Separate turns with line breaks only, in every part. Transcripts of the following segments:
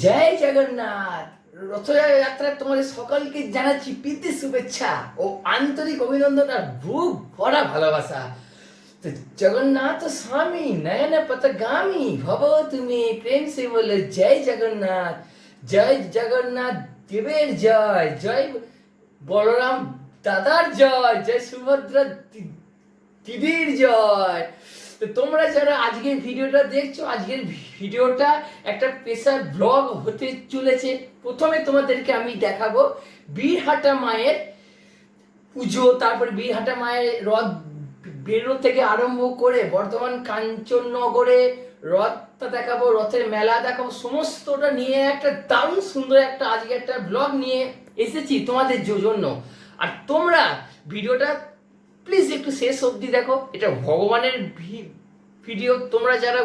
জয় জগন্নাথ। রথযাত্রায় তোমাদের সকলকে জানাচ্ছি প্রীতি শুভেচ্ছা ও আন্তরিক অভিনন্দন আর বুক ভরা ভালোবাসা। তো জগন্নাথ স্বামী, নয়ন পথগামী, ভব তুমি প্রেম সে বলে জয় জগন্নাথ জয় জগন্নাথ, দেবের জয় জয় বলরাম দাদার জয় জয় সুভদ্রা দিদির জয়। তো তোমরা যারা আজকের ভিডিওটা দেখছ, আজকের ভিডিওটা একটা স্পেশাল ব্লগ হতে চলেছে। প্রথমে তোমাদেরকে আমি দেখাবো বীরহাটা মায়ের পুজো, তারপরে বীরহাটা মায়ের রথ বেরো থেকে আরম্ভ করে বর্ধমান কাঞ্চননগরে রথটা দেখাবো, রথের মেলা দেখাবো, সমস্তটা নিয়ে একটা দারুণ সুন্দর একটা আজকে একটা ব্লগ নিয়ে এসেছি তোমাদের জন্য। আর তোমরা ভিডিওটা প্লিজ একটু শেষ অবধি দেখো। এটা ভগবানের ভিডিও। তোমরা যারা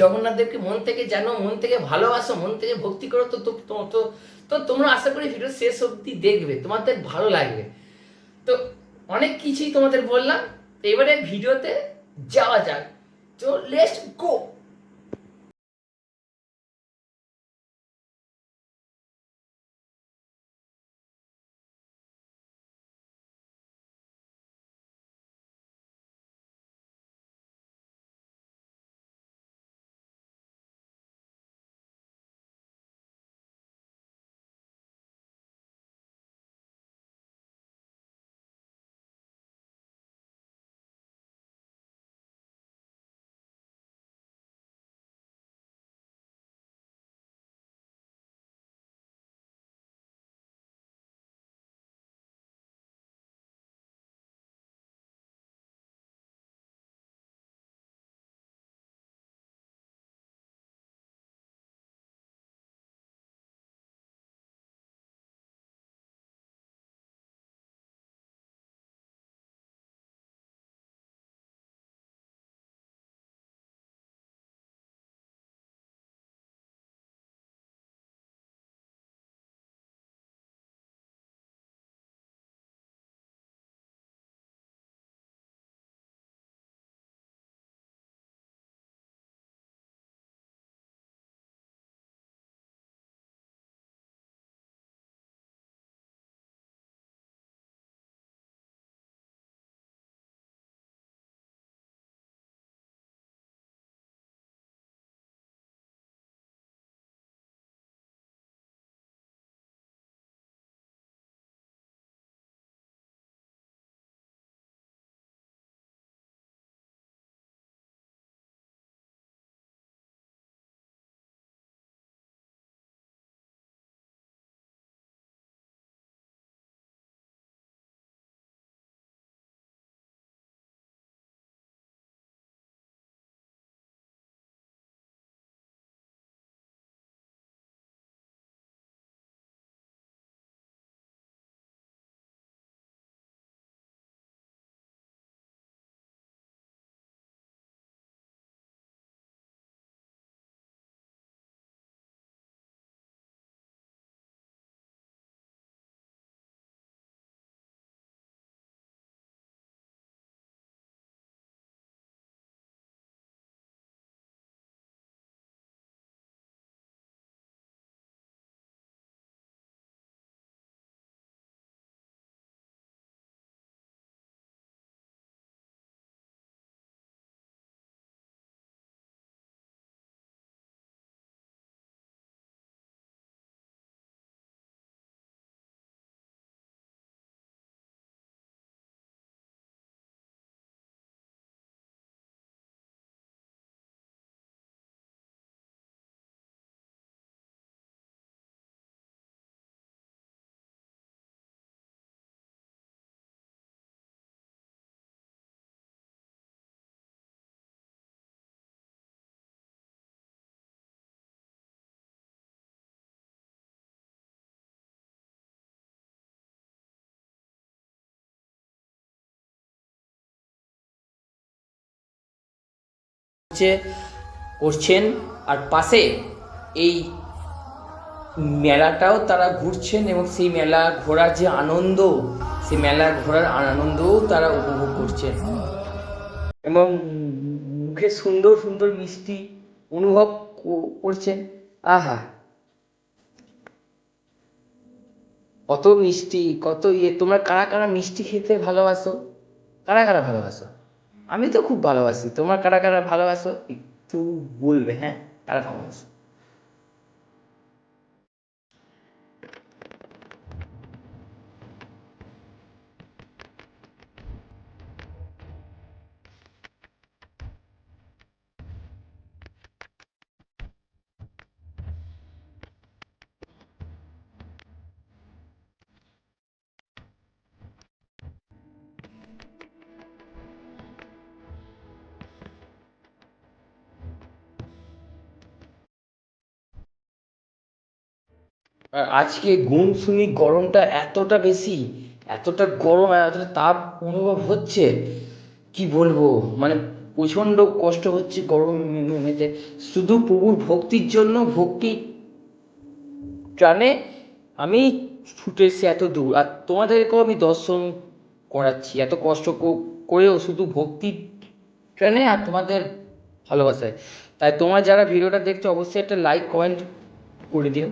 জগন্নাথদেরকে মন থেকে জানো, মন থেকে ভালোবাসো, মন থেকে ভক্তি করো, তো তো তো তোমরা আশা করি ভিডিও শেষ অবধি দেখবে। তোমাদের ভালো লাগবে। তো অনেক কিছুই তোমাদের বললাম। এবারে ভিডিওতে যাওয়া যাক। তো লেটস গো হচ্ছে করছেন আর পাশে এই মেলাটাও তারা ঘুরছেন এবং সেই মেলা ঘোরার যে আনন্দ, সেই মেলা ঘোরার আনন্দও তারা উপভোগ করছেন। এবং মুখে সুন্দর সুন্দর মিষ্টি অনুভব করছেন। আহা! কত মিষ্টি, কত ইয়ে তোমরা কারা কারা মিষ্টি খেতে ভালোবাসো? কারা কারা ভালোবাসো? আমি তো খুব ভালোবাসি। তোমরা কারা কারা ভালোবাসো? একটু বলবে হ্যাঁ? কারা ভালোবাসো? আর আজকে গুমসুমি গরমটা এতটা বেশি, এতটা গরম আর এতটা তাপ অনুভব হচ্ছে, কি বলব? মানে প্রচণ্ড কষ্ট হচ্ছে গরমেতে শুধু প্রভুর ভক্তির জন্য ভক্তি টানে, আমি ছুটে এসেছি এত দূর। আর তোমাদেরকেও আমি দর্শন করাচ্ছি, এত কষ্ট করেও শুধু ভক্তির টানে আর তোমাদের ভালোবাসায়। তাই তোমার যারা ভিডিওটা দেখছ, অবশ্যই একটা লাইক কমেন্ট করে দিও।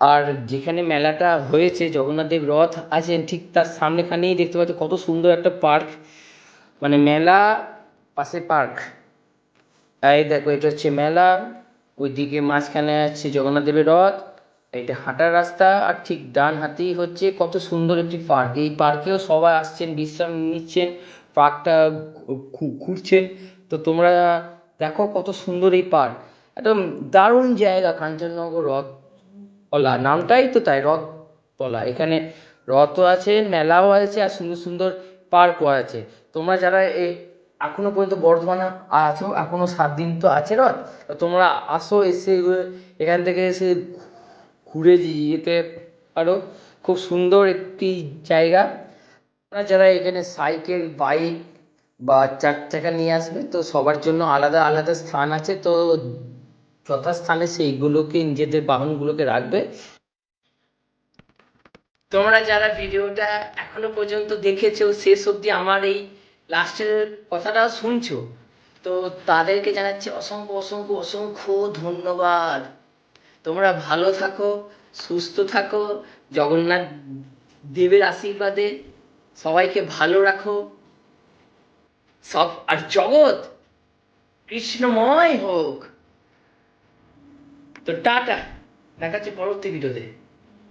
আর যেখানে মেলাটা হয়েছে জগন্নাথ দেব রথ আছেন, ঠিক তার সামনেখানেই দেখতে পাচ্ছ কত সুন্দর একটা পার্ক। মানে মেলা পাশে পার্ক। এই দেখো, এটা হচ্ছে মেলা। ওইদিকে মাঝখানে আছে জগন্নাথ দেবের রথ। এটা হাঁটার রাস্তা আর ঠিক ডান হাতেই হচ্ছে কত সুন্দর একটি পার্ক। এই পার্কেও সবাই আসছেন, বিশ্রাম নিচ্ছেন, পার্কটা ঘুরছেন। তো তোমরা দেখো কত সুন্দর এই পার্ক। একদম দারুণ জায়গা, কাঞ্চনজঙ্ঘা রথ তলা নামটাই তো তাই রথ তলা এখানে রথও আছে, মেলাও আছে আর সুন্দর সুন্দর পার্কও আছে। তোমরা যারা এই এখনও পর্যন্ত বর্ধমানে আছো, এখনও সাত দিন তো আছে রথ তোমরা আসো এসে এখান থেকে এসে ঘুরে যেতে পারো। খুব সুন্দর একটি জায়গা। তোমরা যারা এখানে সাইকেল বাইক বা চার চাকা নিয়ে আসবে, তো সবার জন্য আলাদা আলাদা স্থান আছে, তো যথাস্থানে সেইগুলোকে, নিজেদের বাহনগুলোকে রাখবে। তোমরা যারা ভিডিওটা এখনও পর্যন্ত দেখেছ, শেষ অবধি আমার এই লাস্টের কথাটা শুনছো, তো তাদেরকে জানাচ্ছি অসংখ্য অসংখ্য অসংখ্য ধন্যবাদ। তোমরা ভালো থাকো, সুস্থ থাকো, জগন্নাথ দেবের আশীর্বাদে সবাইকে ভালো রাখো। সব, আর জগৎ কৃষ্ণময় হোক। তো টাটা দেখাচ্ছি পরবর্তী ভিডিওতে।